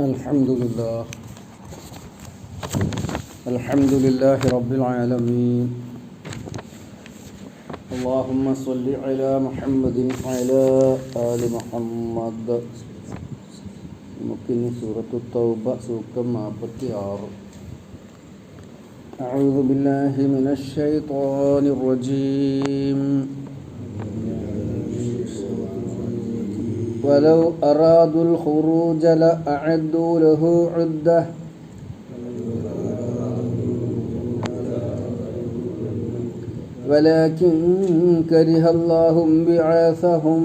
الحمد لله الحمد لله رب العالمين اللهم صل على محمد وعلى آل محمد നമുക്കിനി സൂറത്തു തൗബ സൂക്തം നാൽപ്പത്തി ആറ് أعوذ بالله من الشيطان الرجيم ولو أرادوا الخروج لأعدوا له عدة. ولكن كره الله بعاثهم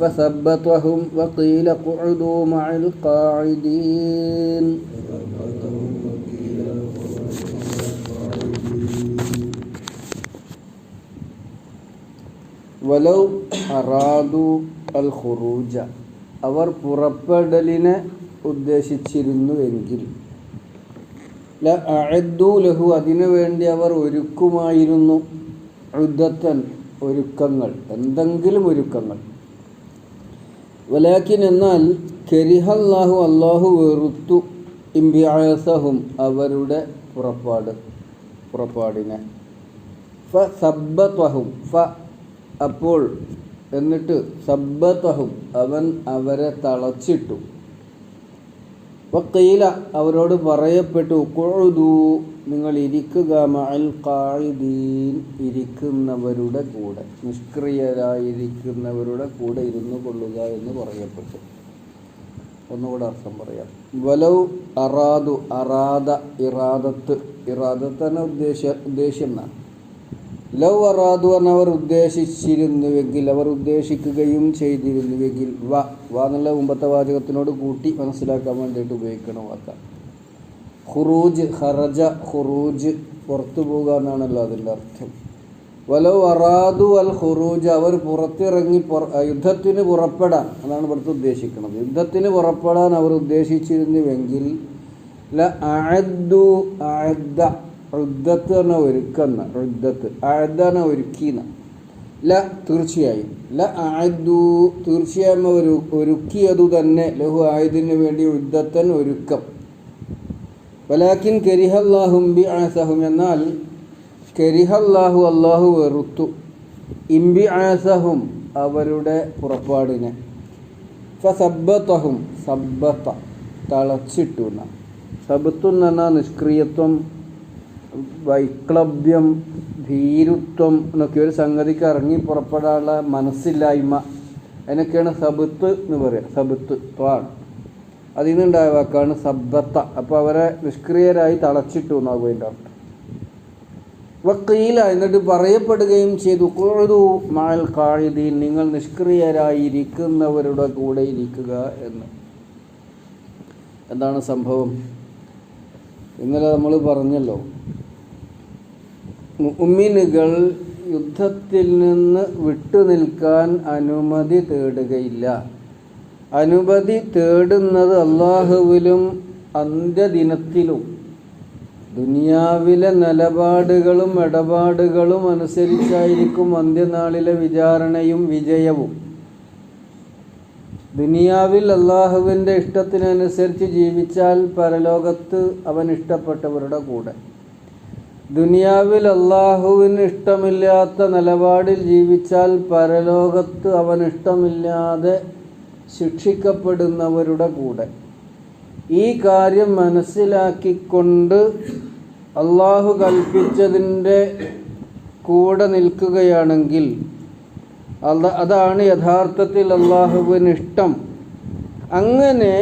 فثبطهم وقيل اقعدوا مع القاعدين. വലൗ അറാദു അൽ ഖുറൂജ അവർ പുറപ്പെടലിനെ ഉദ്ദേശിച്ചിരുന്നുവെങ്കിൽ ല ലഹു അതിനു വേണ്ടി അവർ ഒരുക്കുമായിരുന്നു. ഉദ്ദത്തൻ ഒരുക്കങ്ങൾ എന്തെങ്കിലും ഒരുക്കങ്ങൾ. വലാക്കിൻ എന്നാൽ കെരിഹല്ലാഹു അള്ളാഹു വെറുത്തു ഇംബിയാസഹും അവരുടെ പുറപ്പാട് പുറപ്പാടിനെ. ഫ സബ്ബത്വഹും ഫ അപ്പോൾ എന്നിട്ട് സബ്ബത്തഹും അവൻ അവരെ തളച്ചിട്ടു. വക്കീല അവരോട് പറയപ്പെട്ടു കൊഴുതു നിങ്ങൾ ഇരിക്കുക മഅൽ ഖായിദീൻ ഇരിക്കുന്നവരുടെ കൂടെ നിഷ്ക്രിയരായിരിക്കുന്നവരുടെ കൂടെ ഇരുന്നു കൊള്ളുക എന്ന് പറയപ്പെട്ടു. ഒന്നുകൂടെ അർത്ഥം പറയാം. വലൗ അറാദു അറാദ ഇറാദത്ത് ഇറാദത്ത് തന്നെ ഉദ്ദേശ ഉദ്ദേശ്യം എന്നാണ് ലൗ അറാദു എന്ന് അവർ ഉദ്ദേശിച്ചിരുന്നുവെങ്കിൽ അവർ ഉദ്ദേശിക്കുകയും ചെയ്തിരുന്നുവെങ്കിൽ വ വ എന്നുള്ള മുമ്പത്തെ വാചകത്തിനോട് കൂട്ടി മനസ്സിലാക്കാൻ വേണ്ടിയിട്ട് ഉപയോഗിക്കണം വാക്ക. ഖുറൂജ് ഹറജ ഖുറൂജ് പുറത്തു പോകുക എന്നാണല്ലോ അതിന്റെ അർത്ഥം. വലോ അറാദു അൽ ഖുറൂജ് അവർ പുറത്തിറങ്ങി യുദ്ധത്തിന് പുറപ്പെടാൻ എന്നാണ് ഇവിടുത്തെ ഉദ്ദേശിക്കുന്നത്. യുദ്ധത്തിന് പുറപ്പെടാൻ അവർ ഉദ്ദേശിച്ചിരുന്നുവെങ്കിൽ റുദ്ദത്ത് തന്നെ ഒരുക്കുന്ന. റുദ്ദത്ത് ആദ്ദന ഒരുക്കിന്ന. ല തീർച്ചയായും. ല ആയുദു തീർച്ചയായും ഒരു ഒരുക്കിയതു തന്നെ. ലഹു ആയുധിന് വേണ്ടി ഉദ്ദത്തൻ ഒരുക്കം. വലാക്കിൻ കരിഹല്ലാഹും ബി ആസഹും എന്നാൽ കരിഹല്ലാഹു അള്ളാഹു വെറുത്തു. ഇംബി ആസഹും അവരുടെ പുറപ്പാടിനെ. ഫസബ്ബത്തഹും സബ്ബത്ത തളച്ചിട്ടു സബത്തു എന്ന് പറഞ്ഞാൽ നിഷ്ക്രിയത്വം വൈക്ലഭ്യം ഭീരുത്വം എന്നൊക്കെ ഒരു സംഗതിക്ക് ഇറങ്ങി പുറപ്പെടാനുള്ള മനസ്സില്ലായ്മ. അതിനൊക്കെയാണ് സബത്ത് എന്ന് പറയുക സബത്ത് ത്വാണ് അതിൽ നിന്നുണ്ടായ വാക്കാണ് സബ്ബത്ത അപ്പോൾ അവരെ നിഷ്ക്രിയരായി തളച്ചിട്ടു എന്നാകും അതിന്റെ അർത്ഥം. വക്കീല എന്നിട്ട് പറയപ്പെടുകയും ചെയ്തു കൊഴുതു മാൽ കാഴിതീൻ നിങ്ങൾ നിഷ്ക്രിയരായിരിക്കുന്നവരുടെ കൂടെ ഇരിക്കുക എന്ന്. എന്താണ് സംഭവം? ഇന്നലെ നമ്മൾ പറഞ്ഞല്ലോ മുഅ്മിനുകൾ യുദ്ധത്തിൽ നിന്ന് വിട്ടുനിൽക്കാൻ അനുമതി തേടുകയില്ല. അനുമതി തേടുന്നത് അള്ളാഹുവിലും അന്ത്യദിനത്തിലും. ദുനിയാവിലെ നിലപാടുകളും ഇടപാടുകളും അനുസരിച്ചായിരിക്കും അന്ത്യനാളിലെ വിചാരണയും വിജയവും. ദുനിയാവിൽ അള്ളാഹുവിന്റെ ഇഷ്ടത്തിനനുസരിച്ച് ജീവിച്ചാൽ പരലോകത്ത് അവൻ ഇഷ്ടപ്പെട്ടവരുടെ കൂടെ. ദുനിയാവിൽ അള്ളാഹുവിന് ഇഷ്ടമില്ലാത്ത നിലപാടിൽ ജീവിച്ചാൽ പരലോകത്ത് അവൻ ഇഷ്ടമില്ലാതെ ശിക്ഷിക്കപ്പെടുന്നവരുടെ കൂടെ. ഈ കാര്യം മനസ്സിലാക്കിക്കൊണ്ട് അള്ളാഹു കൽപ്പിച്ചതിന്റെ കൂടെ നിൽക്കുകയാണെങ്കിൽ അതാണ് യഥാർത്ഥത്തിൽ അള്ളാഹുവിന് ഇഷ്ടം അങ്ങനെ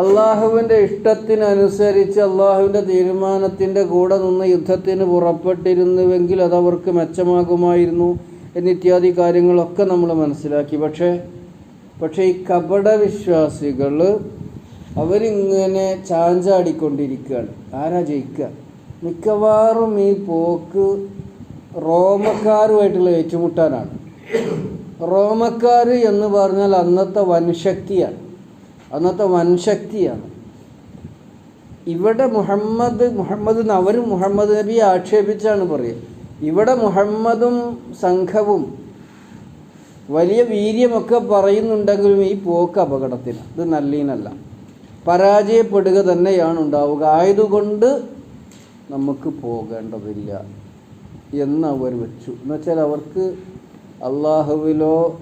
അള്ളാഹുവിന്റെ ഇഷ്ടത്തിനനുസരിച്ച് അള്ളാഹുവിന്റെ തീരുമാനത്തിന്റെ കൂടെ നിന്ന് യുദ്ധത്തിന് പുറപ്പെട്ടിരുന്നുവെങ്കിൽ അതവർക്ക് മെച്ചമാകുമായിരുന്നു എന്നിത്യാദി കാര്യങ്ങളൊക്കെ നമ്മൾ മനസ്സിലാക്കി. പക്ഷേ പക്ഷേ ഈ കപട വിശ്വാസികൾ അവരിങ്ങനെ ചാഞ്ചാടിക്കൊണ്ടിരിക്കുകയാണ്. ആരാ ജയിക്കുക? മിക്കവാറും ഈ പോക്ക് റോമക്കാരുമായിട്ടുള്ള ഏറ്റുമുട്ടാനാണ്. റോമക്കാർ എന്ന് പറഞ്ഞാൽ അന്നത്തെ വൻശക്തിയാണ്. അന്നത്തെ വൻശക്തിയാണ്. ഇവിടെ മുഹമ്മദ് മുഹമ്മദ് അവരും മുഹമ്മദ് നബിയെ ആക്ഷേപിച്ചാണ് പറയുക. ഇവിടെ മുഹമ്മദും സംഘവും വലിയ വീര്യമൊക്കെ പറയുന്നുണ്ടെങ്കിലും ഈ പോക്ക് അപകടത്തിന്. ഇത് നല്ലീനല്ല. പരാജയപ്പെടുക തന്നെയാണ് ഉണ്ടാവുക. ആയതുകൊണ്ട് നമുക്ക് പോകേണ്ടതില്ല എന്ന് അവർ വെച്ചു. എന്നുവെച്ചാൽ അവർക്ക് അള്ളാഹുവിലോ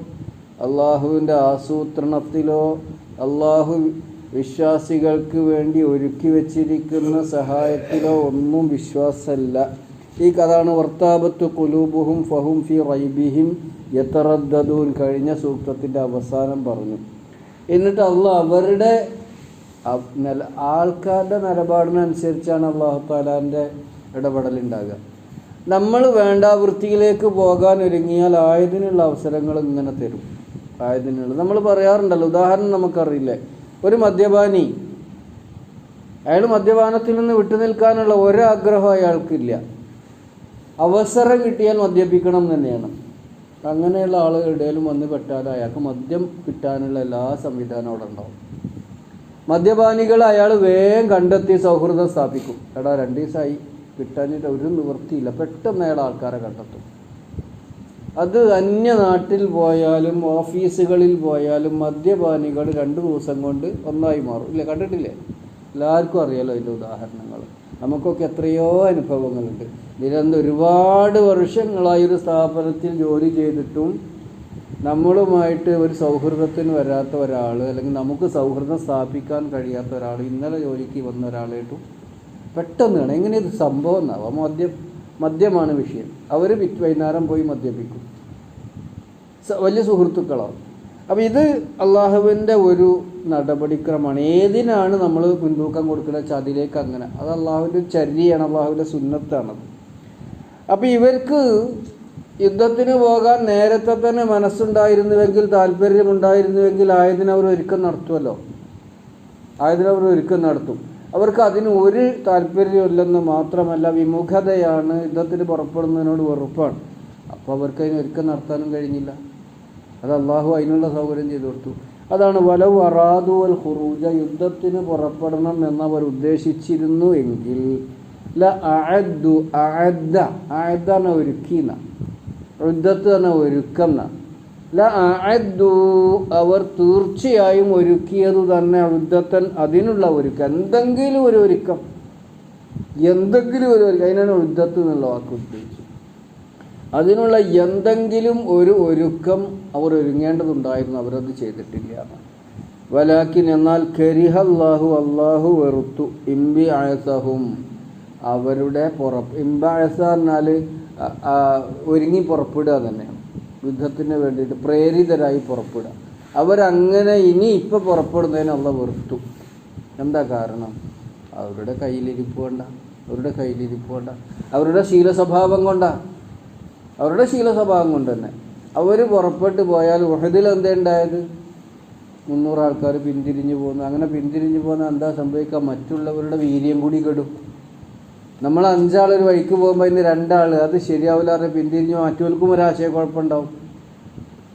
അള്ളാഹുവിന്റെ ആസൂത്രണത്തിലോ അള്ളാഹു വിശ്വാസികൾക്ക് വേണ്ടി ഒരുക്കി വച്ചിരിക്കുന്ന സഹായത്തിലോ ഒന്നും വിശ്വാസമല്ല. ഈ കഥാണ് വർത്താപത്ത് കുലൂബുഹും ഫഹും ഫി റൈബിഹിം യത്തറദ്ദൂൻ കഴിഞ്ഞ സൂക്തത്തിന്റെ അവസാനം പറഞ്ഞു. എന്നിട്ട് അള്ളാഹ് അവരുടെ ആൾക്കാരുടെ നിലപാടിനനുസരിച്ചാണ് അള്ളാഹു താലാന്റെ ഇടപെടലുണ്ടാകുക. നമ്മൾ വേണ്ട വൃത്തിയിലേക്ക് പോകാൻ ഒരുങ്ങിയാൽ ആയതിനുള്ള അവസരങ്ങൾ ഇങ്ങനെ തരും. ആയതിനുള്ള നമ്മൾ പറയാറുണ്ടല്ലോ ഉദാഹരണം നമുക്കറിയില്ലേ ഒരു മദ്യപാനി അയാൾ മദ്യപാനത്തിൽ നിന്ന് വിട്ടുനിൽക്കാനുള്ള ഒരാഗ്രഹം അയാൾക്കില്ല. അവസരം കിട്ടിയാൽ മദ്യപിക്കണം തന്നെയാണ്. അങ്ങനെയുള്ള ആളുകളുടെ ഇടയിലും വന്ന് പെട്ടാൽ അയാൾക്ക് മദ്യം കിട്ടാനുള്ള എല്ലാ സംവിധാനവും അവിടെ ഉണ്ടാവും. മദ്യപാനികൾ അയാൾ വേഗം കണ്ടെത്തി സൗഹൃദം സ്ഥാപിക്കും. എടാ രണ്ട് ദിവസമായി കിട്ടാനിട്ട് ഒരു നിവൃത്തിയില്ല. പെട്ടെന്ന് അയാൾ ആൾക്കാരെ കണ്ടെത്തും. അത് അന്യ നാട്ടിൽ പോയാലും ഓഫീസുകളിൽ പോയാലും മദ്യപാനികൾ രണ്ട് ദിവസം കൊണ്ട് ഒന്നായി മാറും. ഇല്ലേ? കണ്ടിട്ടില്ലേ? എല്ലാവർക്കും അറിയാലോ അതിന്റെ ഉദാഹരണങ്ങൾ. നമുക്കൊക്കെ എത്രയോ അനുഭവങ്ങളുണ്ട്. ഇതിലെന്ത് ഒരുപാട് വർഷങ്ങളായി ഒരു സ്ഥാപനത്തിൽ ജോലി ചെയ്തിട്ടും നമ്മളുമായിട്ട് ഒരു സൗഹൃദത്തിന് വരാത്ത ഒരാൾ അല്ലെങ്കിൽ നമുക്ക് സൗഹൃദം സ്ഥാപിക്കാൻ കഴിയാത്ത ഒരാൾ ഇന്നലെ ജോലിക്ക് വന്ന ഒരാളായിട്ടും പെട്ടെന്നാണ്. എങ്ങനെ ഇത് സംഭവം എന്നാവാം? മദ്യം മദ്യമാണ് വിഷയം. അവർ വൈകുന്നേരം പോയി മദ്യപിക്കും. വലിയ സുഹൃത്തുക്കളോ. അപ്പോൾ ഇത് അള്ളാഹുവിന്റെ ഒരു നടപടിക്രമമാണ്. ഏതിനാണ് നമ്മൾ മുൻതൂക്കം കൊടുക്കുന്നത് വെച്ചാൽ അതിലേക്ക് അങ്ങനെ? അത് അള്ളാഹുവിന്റെ ചര്യയാണ് അള്ളാഹുവിന്റെ സുന്നത്താണത് അപ്പോൾ ഇവർക്ക് യുദ്ധത്തിന് പോകാൻ നേരത്തെ തന്നെ മനസ്സുണ്ടായിരുന്നുവെങ്കിൽ താല്പര്യമുണ്ടായിരുന്നുവെങ്കിൽ ആയതിന് അവർ ഒരുക്കം നടത്തുമല്ലോ ആയതിന് അവർ ഒരുക്കം നടത്തും. അവർക്ക് അതിന് ഒരു താല്പര്യമില്ലെന്ന് മാത്രമല്ല വിമുഖതയാണ് യുദ്ധത്തിന് പുറപ്പെടുന്നതിനോട് വെറുപ്പാണ്. അപ്പോൾ അവർക്ക് അതിന് ഒരുക്കം നടത്താനും കഴിഞ്ഞില്ല. അത് അള്ളാഹു അതിനുള്ള സൗകര്യം ചെയ്തു കൊടുത്തു. അതാണ് വലവ് അറാദു അൽ ഖുറൂജ യുദ്ധത്തിന് പുറപ്പെടണം എന്നവർ ഉദ്ദേശിച്ചിരുന്നു എങ്കിൽ അഅദ്ദു ഒരുക്കിന്ന യുദ്ധത്ത് തന്നെ ഒരുക്കുന്ന ല അവർ തീർച്ചയായും ഒരുക്കിയത് തന്നെ യുദ്ധത്തൻ അതിനുള്ള ഒരുക്കം. എന്തെങ്കിലും ഒരു ഒരുക്കം. എന്തെങ്കിലും ഒരു ഒരുക്കം. അതിനാണ് യുദ്ധത്ത് എന്നുള്ള വാക്ക് ഉദ്ദേശിച്ചത്. അതിനുള്ള എന്തെങ്കിലും ഒരു ഒരുക്കം അവർ ഒരുങ്ങേണ്ടതുണ്ടായിരുന്നു അവരത് ചെയ്തിട്ടില്ല. വലാക്കിൻ എന്നാൽ കരിഹ അള്ളാഹു അള്ളാഹു വെറുത്തു. ഇംബി ആയസഹും അവരുടെ പുറപ്പ്. അ- ആ, ഒരുങ്ങി പുറപ്പെടുക തന്നെയാണ് യുദ്ധത്തിന് വേണ്ടിയിട്ട് പ്രേരിതരായി പുറപ്പെടുക. അവരങ്ങനെ ഇനി ഇപ്പം പുറപ്പെടുന്നതിന് അള്ള വെറുത്തു. എന്താ കാരണം? അവരുടെ കയ്യിലിരിപ്പ് കൊണ്ട. അവരുടെ കയ്യിലിരിപ്പ് കൊണ്ട. അവരുടെ ശീലസ്വഭാവം കൊണ്ടാ. അവരുടെ ശീലസ്വഭാവം കൊണ്ട് തന്നെ. അവർ പുറപ്പെട്ട് പോയാൽ ഉഹദിൽ എന്താ ഉണ്ടായത്? മുന്നൂറ് ആൾക്കാർ പിന്തിരിഞ്ഞു പോകുന്നു. അങ്ങനെ പിന്തിരിഞ്ഞു പോകുന്ന എന്താ സംഭവിക്കുക? മറ്റുള്ളവരുടെ വീര്യം കൂടി കെടും. നമ്മൾ ഒരു വഴിക്ക് പോകുമ്പോൾ ഇന്ന് രണ്ടാൾ അത് ശരിയാവില്ല പറഞ്ഞ് പിന്തിരിഞ്ഞ് മറ്റവർക്കും ഒരു ആശയക്കുഴപ്പമുണ്ടാവും.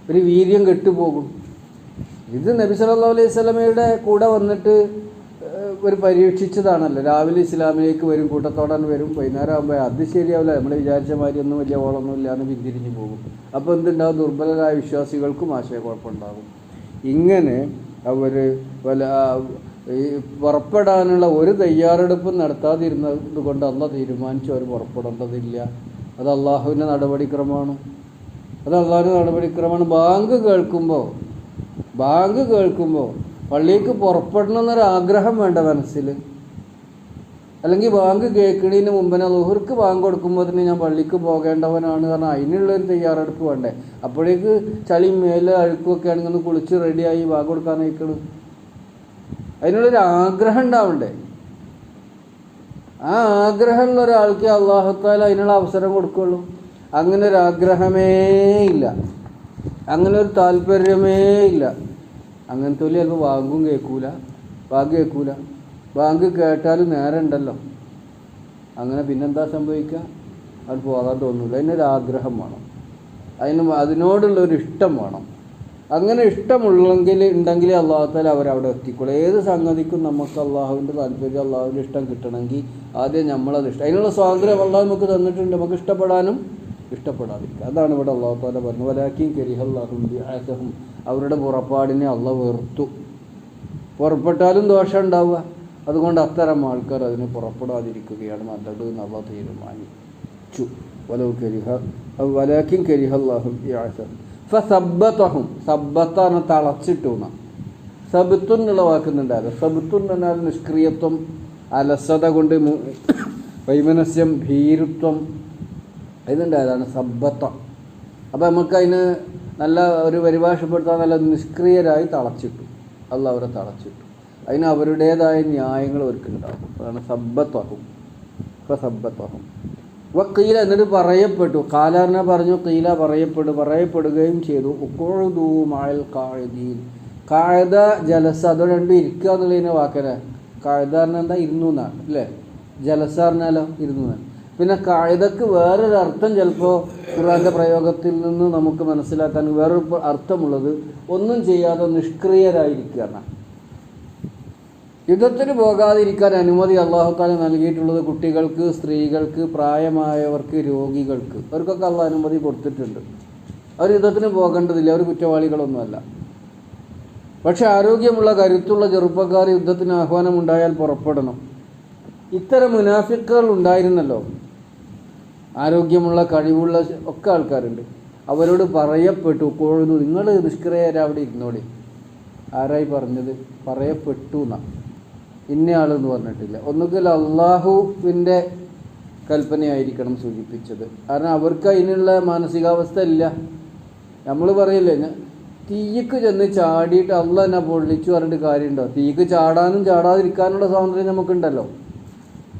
ഒരു വീര്യം കെട്ടുപോകും. ഇത് നബി സല്ലല്ലാഹു അലൈഹി സ്വലമയുടെ കൂടെ വന്നിട്ട് ഒരു പരീക്ഷിച്ചതാണല്ലോ. രാവിലെ ഇസ്ലാമിലേക്ക് വരും കൂട്ടത്തോടെ വരും. വൈകുന്നേരം ആകുമ്പോൾ അത് ശരിയാവില്ല. നമ്മൾ വിചാരിച്ച മാതിരി ഒന്നും വലിയ ഓളൊന്നും ഇല്ലാന്ന് പിന്തിരിഞ്ഞു പോകും. അപ്പോൾ എന്തുണ്ടാവും? ദുർബലരായ വിശ്വാസികൾക്കും ആശയക്കുഴപ്പമുണ്ടാകും. ഇങ്ങനെ അവർ വല ഈ പുറപ്പെടാനുള്ള ഒരു തയ്യാറെടുപ്പും നടത്താതിരുന്നത് കൊണ്ട് അല്ല തീരുമാനിച്ചു അവർ പുറപ്പെടേണ്ടതില്ല. അത് അള്ളാഹുവിന്റെ നടപടിക്രമമാണ്. അത് അള്ളാഹുവിന്റെ നടപടിക്രമമാണ്. ബാങ്ക് കേൾക്കുമ്പോൾ ബാങ്ക് കേൾക്കുമ്പോൾ പള്ളിക്ക് പുറപ്പെടണം എന്നൊരാഗ്രഹം വേണ്ട മനസ്സിൽ. അല്ലെങ്കിൽ ബാങ്ക് കേൾക്കണതിന് മുമ്പേ ലുഹർക്ക് ബാങ്ക് കൊടുക്കുമ്പോൾ തന്നെ ഞാൻ പള്ളിക്ക് പോകേണ്ടവനാണ് കാരണം അതിനുള്ളൊരു തയ്യാറെടുപ്പ് വേണ്ടേ? അപ്പോഴേക്ക് ചളി മേലെ അഴുക്കുമൊക്കെ ആണെങ്കിൽ ഒന്ന് കുളിച്ച് റെഡിയായി ബാങ്ക് കൊടുക്കാനായിക്കണം. അതിനുള്ളൊരു ആഗ്രഹം ഉണ്ടാവണ്ടേ? ആ ആഗ്രഹമുള്ള ഒരാൾക്ക് അള്ളാഹത്താൽ അതിനുള്ള അവസരം കൊടുക്കുള്ളൂ. അങ്ങനെ ഒരു ആഗ്രഹമേ ഇല്ല. അങ്ങനെ ഒരു താല്പര്യമേ ഇല്ല. അങ്ങനത്തെ വലിയ ചിലപ്പോൾ ബാങ്കും കേൾക്കൂല ബാങ്ക് കേൾക്കൂല ബാങ്ക് കേട്ടാലും നേരം ഉണ്ടല്ലോ. അങ്ങനെ പിന്നെന്താ സംഭവിക്കുക അത് പോകാൻ തോന്നില്ല അതിനൊരു ആഗ്രഹം വേണം. അതിന് അതിനോടുള്ളൊരു ഇഷ്ടം വേണം. അങ്ങനെ ഇഷ്ടമുള്ളെങ്കിൽ ഉണ്ടെങ്കിൽ അള്ളാഹത്താൽ അവരവിടെ എത്തിക്കുള്ളൂ ഏത് സംഗതിക്കും നമുക്ക് അള്ളാഹുവിന്റെ താല്പര്യം അള്ളാഹുവിന്റെ ഇഷ്ടം കിട്ടണമെങ്കിൽ ആദ്യം നമ്മളത് ഇഷ്ടം. അതിനുള്ള സ്വാതന്ത്ര്യം അള്ളാഹ് നമുക്ക് തന്നിട്ടുണ്ട്. നമുക്ക് ഇഷ്ടപ്പെടാനും ഇഷ്ടപ്പെടാതിരിക്കുക അതാണ് ഇവിടെ അള്ളാഹു താല പറഞ്ഞു വലാക്കിയും കരിഹല്ലാഹും അവരുടെ പുറപ്പാടിനെ അള്ള വെറുത്തു. പുറപ്പെട്ടാലും ദോഷം ഉണ്ടാവുക. അതുകൊണ്ട് അത്തരം ആൾക്കാർ അതിന് പുറപ്പെടാതിരിക്കുകയാണ് നല്ലത് എന്നുള്ള തീരുമാനിച്ചു. വലവ് കരിഹ കരിഹല്ലാഹും സബ്ബത്താണ് തളച്ചിട്ടു എന്നാ. സബിത്തുൻ എന്നുള്ള വാക്കുന്നുണ്ടായിരുന്നു സബിത്തുൻ എന്നാൽ നിഷ്ക്രിയത്വം അലസത കൊണ്ട് വൈമനസ്യം ഭീരുത്വം. ഇതുണ്ടായതാണ് സബ്ബത്ത. അപ്പം നമുക്ക് അതിന് നല്ല ഒരു പരിഭാഷപ്പെടുത്താൻ നല്ല നിഷ്ക്രിയരായി തളച്ചിട്ടു. അല്ല അവരെ തളച്ചിട്ടു. അതിന് അവരുടേതായ ന്യായങ്ങൾ അവർക്കുണ്ടാകും അതാണ് സബ്ബത്വഹും. ഇപ്പം സബ്ബത്വഹും. വ കീല എന്നിട്ട് പറയപ്പെട്ടു. കാലാറിനെ പറഞ്ഞു കീല പറയപ്പെട്ടു പറയപ്പെടുകയും ചെയ്തു. ഉക്കോഴുദൂ മായൽ കാഴുദീൻ കാഴുത ജലസ അത് രണ്ടും ഇരിക്കുക എന്നുള്ളതിനെ വാക്കനെ കാഴുതാറിന് എന്താ? ഇരുന്നു എന്നാണ് അല്ലേ? ജലസാറിനാലോ ഇരുന്നു എന്നാണ്. പിന്നെ കായതക്ക് വേറൊരു അർത്ഥം ചിലപ്പോൾ ഖുർആാന്റെ പ്രയോഗത്തിൽ നിന്ന് നമുക്ക് മനസ്സിലാക്കാൻ വേറൊരു അർത്ഥമുള്ളത് ഒന്നും ചെയ്യാതെ നിഷ്ക്രിയരായിരിക്കുക യുദ്ധത്തിന് പോകാതിരിക്കാൻ അനുമതി അള്ളാഹുത്താല നൽകിയിട്ടുള്ളത് കുട്ടികൾക്ക് സ്ത്രീകൾക്ക് പ്രായമായവർക്ക് രോഗികൾക്ക്. അവർക്കൊക്കെ അള്ളാഹ് അനുമതി കൊടുത്തിട്ടുണ്ട്. അവർ യുദ്ധത്തിന് പോകേണ്ടതില്ല അവർ കുറ്റവാളികളൊന്നുമല്ല. പക്ഷെ ആരോഗ്യമുള്ള കരുത്തുള്ള ചെറുപ്പക്കാർ യുദ്ധത്തിന് ആഹ്വാനം ഉണ്ടായാൽ പുറപ്പെടണം. ഇത്തരം മുനാഫിക്കുകൾ ഉണ്ടായിരുന്നല്ലോ. ആരോഗ്യമുള്ള കഴിവുള്ള ഒക്കെ ആൾക്കാരുണ്ട്. അവരോട് പറയപ്പെട്ടു. കൊഴുതു നിങ്ങൾ നിഷ്ക്രിയരാവിടെ ഇരുന്നോളി. ആരായി പറഞ്ഞത്? പറയപ്പെട്ടു എന്നാ ഇന്നയാളെന്ന് പറഞ്ഞിട്ടില്ല. ഒന്നുകിൽ അള്ളാഹുവിന്റെ കൽപ്പനയായിരിക്കണം സൂചിപ്പിച്ചത്. കാരണം അവർക്ക് അതിനുള്ള മാനസികാവസ്ഥ ഇല്ല. നമ്മൾ പറയില്ലേ തീയ്ക്ക് ചെന്ന് ചാടിയിട്ട് അള്ള എന്നെ പൊള്ളിച്ചു പറഞ്ഞിട്ട് കാര്യമുണ്ടോ? തീക്ക് ചാടാനും ചാടാതിരിക്കാനുള്ള സ്വാതന്ത്ര്യം നമുക്കുണ്ടല്ലോ.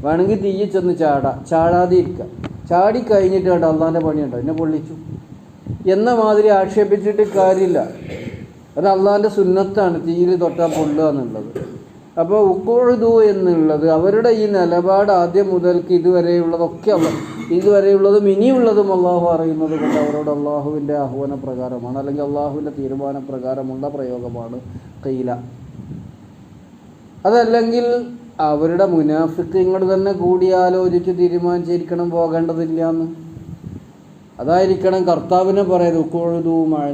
വേണമെങ്കിൽ തീയിൽ ചെന്ന് ചാടാം. ചാടാതെ ഇരിക്കുക ചാടി കഴിഞ്ഞിട്ട് കണ്ട അള്ളാന്റെ പണിയുണ്ടോ? എന്നെ പൊള്ളിച്ചു. എന്ന മാതിരി ആക്ഷേപിച്ചിട്ട് കാര്യമില്ല. അത് അള്ളാന്റെ സുന്നത്താണ് തീരെ തൊട്ടാൽ പൊള്ളുക എന്നുള്ളത്. അപ്പോൾ ഉക്കോഴുതു എന്നുള്ളത് അവരുടെ ഈ നിലപാട് ആദ്യം മുതൽക്ക് ഇതുവരെയുള്ളതൊക്കെ അല്ല ഇതുവരെയുള്ളതും ഇനിയുള്ളതും അള്ളാഹു അറിയുന്നത് കൊണ്ട് അവരോട് അള്ളാഹുവിന്റെ ആഹ്വാന പ്രകാരമാണ് അല്ലെങ്കിൽ അള്ളാഹുവിന്റെ തീരുമാന പ്രകാരമുള്ള പ്രയോഗമാണ് കയ്യില അതല്ലെങ്കിൽ അവരുടെ മുനാഫിക്കങ്ങൾ തന്നെ കൂടിയാലോചിച്ച് തീരുമാനിച്ചിരിക്കണം പോകേണ്ടതില്ല എന്ന് അതായിരിക്കണം കർത്താവിനെ പറയുന്നത് ഉക്കോഴുതുമായ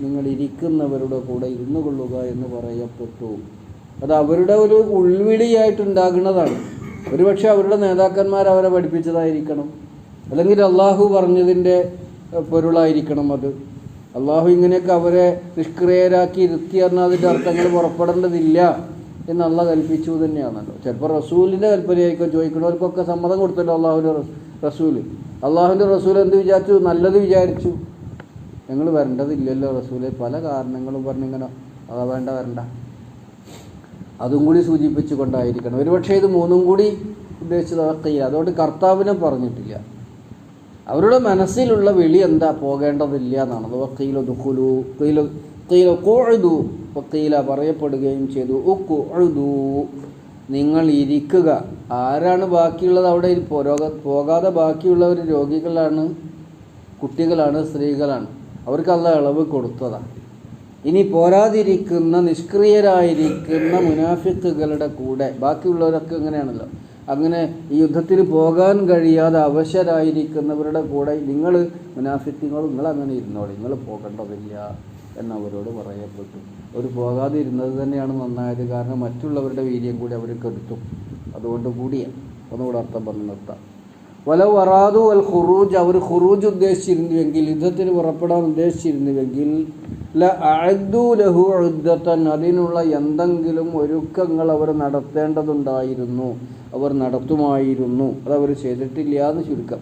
നിങ്ങൾ ഇരിക്കുന്നവരുടെ കൂടെ ഇരുന്നു കൊള്ളുക എന്ന് പറയപ്പെട്ടു. അത് അവരുടെ ഒരു ഉൾവിളിയായിട്ടുണ്ടാകുന്നതാണ്. ഒരുപക്ഷെ അവരുടെ നേതാക്കന്മാർ അവരെ പഠിപ്പിച്ചതായിരിക്കണം. അല്ലെങ്കിൽ അള്ളാഹു പറഞ്ഞതിന്റെ പൊരുളായിരിക്കണം അത്. അള്ളാഹു ഇങ്ങനെയൊക്കെ അവരെ നിഷ്ക്രിയരാക്കി ഇരുത്തി എന്നാൽ അതിന്റെ അർത്ഥങ്ങൾ പുറപ്പെടേണ്ടതില്ല. എന്ന് അള്ളാഹ് കൽപ്പിച്ചു തന്നെയാണല്ലോ. ചിലപ്പോൾ റസൂലിന്റെ കൽപ്പനയായിരിക്കും ചോദിക്കുന്നവർക്കൊക്കെ സമ്മതം കൊടുത്തല്ലോ അള്ളാഹുവിന്റെ റസൂൽ അള്ളാഹുവിന്റെ റസൂൽ എന്ത് വിചാരിച്ചു? നല്ലത് വിചാരിച്ചു. ഞങ്ങൾ വരേണ്ടതില്ലല്ലോ റസൂലെ. പല കാരണങ്ങളും പറഞ്ഞിങ്ങനെ അതാ വേണ്ട വരണ്ട. അതും കൂടി സൂചിപ്പിച്ചു കൊണ്ടായിരിക്കണം ഒരുപക്ഷെ ഇത് മൂന്നും കൂടി ഉദ്ദേശിച്ചത് അവർക്കില്ല അതുകൊണ്ട് കർത്താവിനെ പറഞ്ഞിട്ടില്ല. അവരുടെ മനസ്സിലുള്ള വിളി എന്താ? പോകേണ്ടതില്ല എന്നാണ്. അത് വക്കീലോ ദുഖുലു കീല കോഴുതു കീല പറയപ്പെടുകയും ചെയ്തു. ഉക്കുഴുതു നിങ്ങൾ ഇരിക്കുക. ആരാണ് ബാക്കിയുള്ളത്? അവിടെ പോരോഗ പോകാതെ ബാക്കിയുള്ളവർ രോഗികളാണ് കുട്ടികളാണ് സ്ത്രീകളാണ്. അവർക്ക് അല്ല ഇളവ് കൊടുത്തതാണ് ഇനി പോരാതിരിക്കുന്ന നിഷ്ക്രിയരായിരിക്കുന്ന മുനാഫിക്കുകളുടെ കൂടെ ബാക്കിയുള്ളവരൊക്കെ ഇങ്ങനെയാണല്ലോ അങ്ങനെ ഈ യുദ്ധത്തിൽ പോകാൻ കഴിയാതെ അവശരായിരിക്കുന്നവരുടെ കൂടെ നിങ്ങൾ മുനാഫിക്കുകൾ നിങ്ങൾ അങ്ങനെ ഇരുന്നോളി. നിങ്ങൾ പോകേണ്ടതില്ല. എന്നവരോട് പറയപ്പെട്ടു. അവർ പോകാതെ ഇരുന്നത് തന്നെയാണ് നന്നായത്. കാരണം മറ്റുള്ളവരുടെ വീര്യം കൂടി അവർ കെടുത്തു. അതുകൊണ്ട് കൂടിയാണ്. ഒന്നുകൂടെ അർത്ഥം പറഞ്ഞു നിർത്താം. വല വറാദു അൽ ഖുറൂജ്. അവർ ഖുറൂജ് ഉദ്ദേശിച്ചിരുന്നുവെങ്കിൽ യുദ്ധത്തിന് പുറപ്പെടാൻ ഉദ്ദേശിച്ചിരുന്നുവെങ്കിൽ അതിനുള്ള എന്തെങ്കിലും ഒരുക്കങ്ങൾ അവർ നടത്തേണ്ടതുണ്ടായിരുന്നു. അവർ നടത്തുമായിരുന്നു. അതവർ ചെയ്തിട്ടില്ല എന്ന് ചുരുക്കം.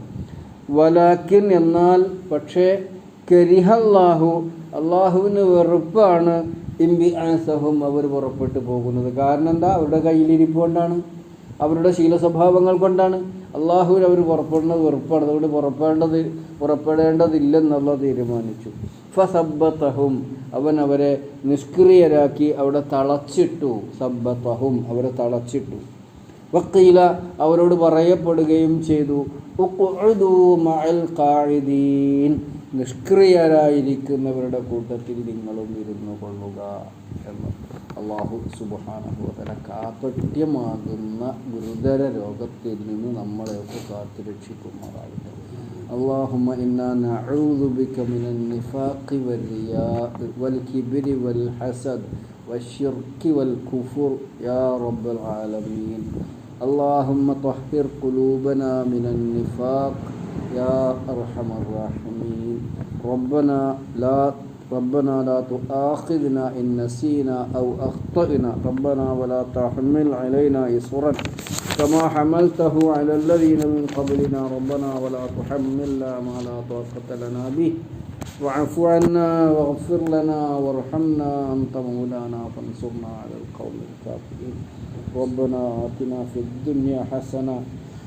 വലാക്കിൻ എന്നാൽ പക്ഷേ കരിഹല്ലാഹു അള്ളാഹുവിന് വെറുപ്പാണ് ഇംബി ആസഹും അവർ പുറപ്പെട്ടു പോകുന്നത്. കാരണം എന്താ? അവരുടെ കയ്യിലിരിപ്പ് കൊണ്ടാണ്. അവരുടെ ശീലസ്വഭാവങ്ങൾ കൊണ്ടാണ്. അള്ളാഹുവിന് അവർ പുറപ്പെടുന്നത് വെറുപ്പാണ്. അതുകൊണ്ട് പുറപ്പെടേണ്ടത് പുറപ്പെടേണ്ടതില്ലെന്നുള്ള തീരുമാനിച്ചു. ഫസബത്തഹും അവൻ അവരെ നിഷ്ക്രിയരാക്കി അവിടെ തളച്ചിട്ടു. സബ്ബത്തഹും അവരെ തളച്ചിട്ടു. വക്കീല അവരോട് പറയപ്പെടുകയും ചെയ്തു. നിഷ്ക്രിയരായിരിക്കുന്നവരുടെ കൂട്ടത്തിൽ നിങ്ങളും ഇരുന്നു കൊള്ളുക എന്ന് അള്ളാഹു സുബാനുഭവതല കാപട്യമാകുന്ന ഗുരുതര രോഗത്തിൽ നിന്ന് നമ്മളെയൊക്കെ കാത്തു രക്ഷിക്കുമാറാകട്ടെ اللهم إنا نعوذ بك من النفاق والرياء والكبر والحسد والشرك والكفر يا رب العالمين اللهم طهر قلوبنا من النفاق يا أرحم الراحمين. ربنا لا ربنا لا تؤاخذنا إن نسينا أو أخطأنا. ربنا ولا تحمل علينا إصرا كما حملته على الذين من قبلنا. ربنا ولا تحملنا ما لا طاقة لنا به. واعف عنا واغفر لنا وارحمنا. أنت مولانا فانصرنا على القوم الكافرين. ربنا آتنا في الدنيا حسنة